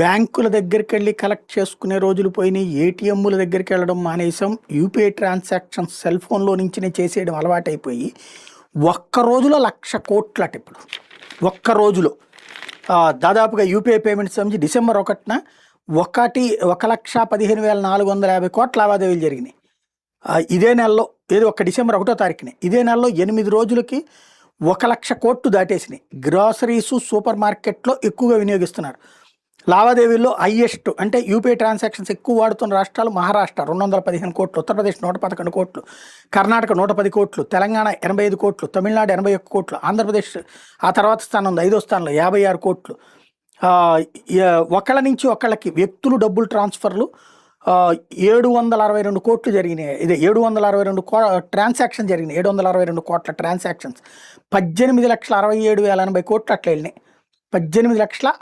బ్యాంకుల దగ్గరికి వెళ్ళి కలెక్ట్ చేసుకునే రోజులు పోయినాయి. ఏటీఎంల దగ్గరికి వెళ్ళడం మానేసాం యూపీఐ ట్రాన్సాక్షన్స్ సెల్ ఫోన్లో నుంచినే చేసేయడం అలవాటైపోయి ఒక్క రోజులో లక్ష కోట్లట ఇప్పుడు ఒక్క రోజులో. దాదాపుగా యూపీఐ పేమెంట్స్ సంబంధించి డిసెంబర్ ఒకటిన ఒకటి ఒక లక్ష పదిహేను వేల నాలుగు వందల యాభై కోట్ల లావాదేవీలు జరిగినాయి. ఇదే నెలలో ఏదో ఒక డిసెంబర్ ఒకటో తారీఖునే ఇదే నెలలో ఎనిమిది రోజులకి ఒక లక్ష కోట్లు దాటేసినాయి. గ్రాసరీసు సూపర్ మార్కెట్లో ఎక్కువగా వినియోగిస్తున్నారు. లావాదేవీల్లో హైయెస్ట్ అంటే యూపీఐ ట్రాన్సాక్షన్స్ ఎక్కువ వాడుతున్న రాష్ట్రాలు మహారాష్ట్ర. రెండు వందల పదిహేను కోట్లు ఉత్తరప్రదేశ్ నూట పదకొండు కోట్లు కర్ణాటక నూట పది కోట్లు తెలంగాణ ఎనభై ఐదు కోట్లు తమిళనాడు ఎనభై ఒక్క కోట్లు ఆంధ్రప్రదేశ్ ఆ తర్వాత స్థానం ఉంది ఐదో స్థానంలో యాభై ఆరు కోట్లు. ఒకళ్ళ నుంచి ఒకళ్ళకి వ్యక్తులు డబ్బులు ట్రాన్స్ఫర్లు ఏడు వందల అరవై రెండు కోట్లు జరిగినాయి. ఇదే ఏడు వందల అరవై రెండు కో ట్రాన్సాక్షన్ జరిగినాయి. ఏడు వందల అరవై రెండు కోట్ల ట్రాన్సాక్షన్స్. పద్దెనిమిది లక్షల అరవై ఏడు వేల ఎనభై కోట్లు అట్లా వెళ్ళినాయి. పద్దెనిమిది లక్షల